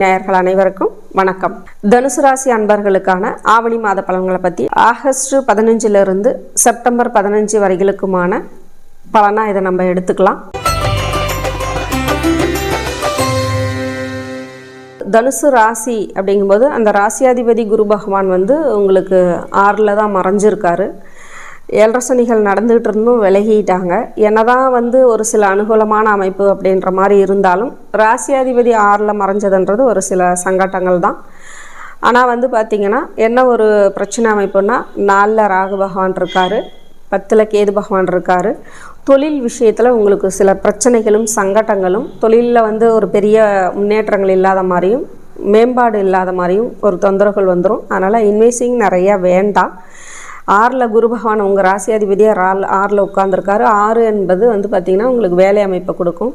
நேயர்கள் அனைவருக்கும் வணக்கம். தனுசு ராசி அன்பர்களுக்கான ஆவணி மாத பலன்களை பற்றி ஆகஸ்ட் பதினஞ்சிலிருந்து செப்டம்பர் பதினஞ்சு வரைகளுக்குமான பலனாக இதை நம்ம எடுத்துக்கலாம். தனுசு ராசி அப்படிங்கும்போது அந்த ராசியாதிபதி குரு பகவான் வந்து உங்களுக்கு ஆறில் தான் மறைஞ்சிருக்காரு. ஏழரை சனிகள் நடந்துகிட்டு இருந்தும் விலகிட்டாங்க. என்னதான் வந்து ஒரு சில அனுகூலமான அமைப்பு அப்படின்ற மாதிரி இருந்தாலும் ராசியாதிபதி ஆறில் மறைஞ்சதுன்றது ஒரு சில சங்கட்டங்கள் தான். ஆனால் வந்து பார்த்திங்கன்னா என்ன ஒரு பிரச்சனை அமைப்புன்னா நாலில் ராகு பகவான் இருக்கார் பத்தில் கேது பகவான் இருக்கார். தொழில் விஷயத்தில் உங்களுக்கு சில பிரச்சனைகளும் சங்கட்டங்களும் தொழிலில் வந்து ஒரு பெரிய முன்னேற்றங்கள் இல்லாத மாதிரியும் மேம்பாடு இல்லாத மாதிரியும் ஒரு தொந்தரவுகள் வந்துடும் அதனால் இன்வெஸ்டிங் நிறையா வேண்டாம். ஆறில் குரு பகவான் உங்கள் ராசியாதிபதியாக ஆறு ஆறில் உட்காந்துருக்காரு ஆறு என்பது வந்து பார்த்திங்கன்னா உங்களுக்கு வேலை அமைப்பை கொடுக்கும்.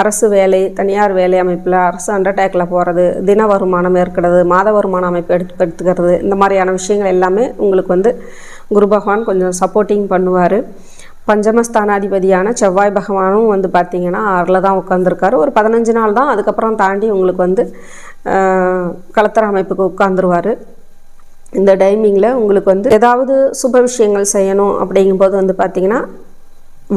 அரசு வேலை தனியார் வேலை அமைப்பில் அரசு அண்டர்டேக்கில் போகிறது தின வருமானம் ஏற்கிறது மாத வருமான அமைப்பு எடுத்து எடுத்துக்கிறது இந்த மாதிரியான விஷயங்கள் எல்லாமே உங்களுக்கு வந்து குரு பகவான் கொஞ்சம் சப்போர்ட்டிங் பண்ணுவார். பஞ்சமஸ்தானாதிபதியான செவ்வாய் பகவானும் வந்து பார்த்திங்கன்னா ஆறில் தான் உட்காந்துருக்காரு ஒரு பதினஞ்சு நாள் தான் அதுக்கப்புறம் தாண்டி உங்களுக்கு வந்து கலத்தர அமைப்புக்கு உட்காந்துருவார் இந்த டைமிங்கில் உங்களுக்கு வந்து ஏதாவது சுப விஷயங்கள் செய்யணும் அப்படிங்கும்போது வந்து பார்த்திங்கன்னா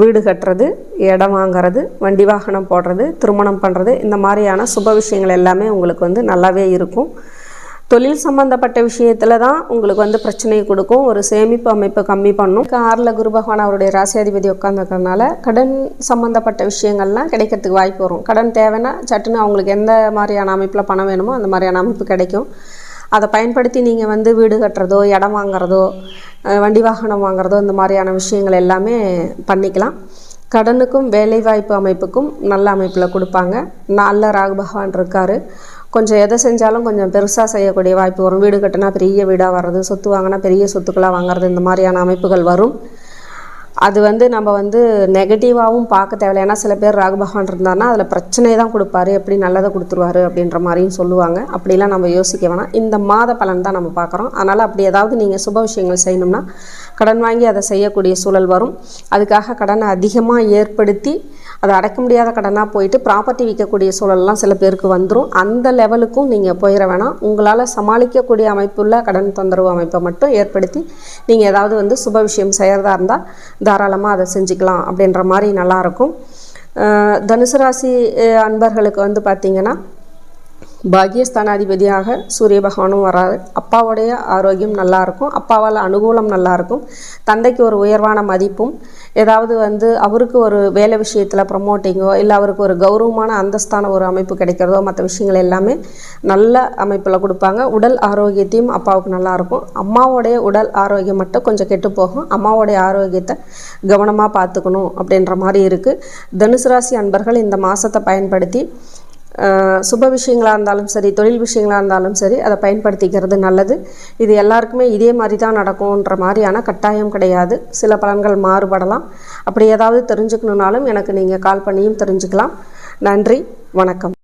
வீடு கட்டுறது இடம் வாங்கிறது வண்டி வாகனம் போடுறது திருமணம் பண்ணுறது இந்த மாதிரியான சுப விஷயங்கள் எல்லாமே உங்களுக்கு வந்து நல்லாவே இருக்கும். தொழில் சம்மந்தப்பட்ட விஷயத்தில் தான் உங்களுக்கு வந்து பிரச்சனையை கொடுக்கும். ஒரு சேமிப்பு அமைப்பை கம்மி பண்ணும். ஆறில் குரு பகவான் அவருடைய ராசியாதிபதி உட்காந்துருக்கறனால கடன் சம்மந்தப்பட்ட விஷயங்கள்லாம் கிடைக்கிறதுக்கு வாய்ப்பு வரும். கடன் தேவைன்னா சட்டுன்னு அவங்களுக்கு எந்த மாதிரியான அமைப்பில் பணம் வேணுமோ அந்த மாதிரியான அமைப்பு கிடைக்கும். அதை பயன்படுத்தி நீங்கள் வந்து வீடு கட்டுறதோ இடம் வாங்குறதோ வண்டி வாகனம் வாங்குறதோ இந்த மாதிரியான விஷயங்கள் எல்லாமே பண்ணிக்கலாம். கடனுக்கும் வேலைவாய்ப்பு அமைப்புக்கும் நல்ல அமைப்பில் கொடுப்பாங்க. நல்ல ராகு பகவான் இருக்கார். கொஞ்சம் எதை செஞ்சாலும் கொஞ்சம் பெருசாக செய்யக்கூடிய வாய்ப்பு வரும். வீடு கட்டினா பெரிய வீடாக வர்றது சொத்து வாங்கினா பெரிய சொத்துக்களாக வாங்குறது இந்த மாதிரியான அமைப்புகள் வரும். அது வந்து நம்ம வந்து நெகட்டிவாகவும் பார்க்க தேவையில்லை. ஏன்னா சில பேர் ராகு பகவான் இருந்தாருன்னா அதில் பிரச்சனையை தான் கொடுப்பாரு. எப்படி நல்லதை கொடுத்துருவாரு அப்படின்ற மாதிரியும் சொல்லுவாங்க. அப்படிலாம் நம்ம யோசிக்க வேணாம். இந்த மாத பலன் தான் நம்ம பார்க்குறோம். அதனால் அப்படி ஏதாவது நீங்கள் சுப விஷயங்கள் செய்யணும்னா கடன் வாங்கி அதை செய்யக்கூடிய சூழல் வரும். அதுக்காக கடனை அதிகமாக ஏற்படுத்தி அதை அடைக்க முடியாத கடனாக போயிட்டு ப்ராப்பர்ட்டி விற்கக்கூடிய சூழல்லாம் சில பேருக்கு வந்துடும் அந்த லெவலுக்கும் நீங்கள் போயிட வேணாம். உங்களால் சமாளிக்கக்கூடிய அமைப்புள்ள கடன் தொந்தரவு அமைப்பை மட்டும் ஏற்படுத்தி நீங்கள் ஏதாவது வந்து சுப விஷயம் செய்கிறதா இருந்தால் தாராளமாக அதை செஞ்சுக்கலாம் அப்படின்ற மாதிரி நல்லாயிருக்கும் தனுசு ராசி அன்பர்களுக்கு வந்து பார்த்திங்கன்னா பாகியஸ்தானாதிபதியாக சூரிய பகவானும் வராரு. அப்பாவுடைய ஆரோக்கியம் நல்லாயிருக்கும் அப்பாவால் அனுகூலம் நல்லாயிருக்கும் தந்தைக்கு ஒரு உயர்வான மதிப்பும் ஏதாவது வந்து அவருக்கு ஒரு வேலை விஷயத்தில் ப்ரமோட்டிங்கோ இல்லை அவருக்கு ஒரு கௌரவமான அந்தஸ்தான ஒரு அமைப்பு கிடைக்கிறதோ மற்ற விஷயங்கள் எல்லாமே நல்ல அமைப்பில் கொடுப்பாங்க. உடல் ஆரோக்கியத்தையும் அப்பாவுக்கு நல்லாயிருக்கும் அம்மாவோடைய உடல் ஆரோக்கியம் மட்டும் கொஞ்சம் கெட்டு போகும். அம்மாவோடைய ஆரோக்கியத்தை கவனமாக பார்த்துக்கணும் அப்படின்ற மாதிரி இருக்குது தனுசு ராசி அன்பர்கள் இந்த மாதத்தை பயன்படுத்தி சுப விஷயங்களாக இருந்தாலும் சரி தொழில் விஷயங்களாக இருந்தாலும் சரி அதை பயன்படுத்திக்கிறது நல்லது. இது எல்லாருக்குமே இதே மாதிரி தான் நடக்கும்ன்ற மாதிரியான கட்டாயம் கிடையாது. சில பலன்கள் மாறுபடலாம். அப்படி ஏதாவது தெரிஞ்சுக்கணுன்னாலும் எனக்கு நீங்கள் கால் பண்ணியும் தெரிஞ்சுக்கலாம். நன்றி வணக்கம்.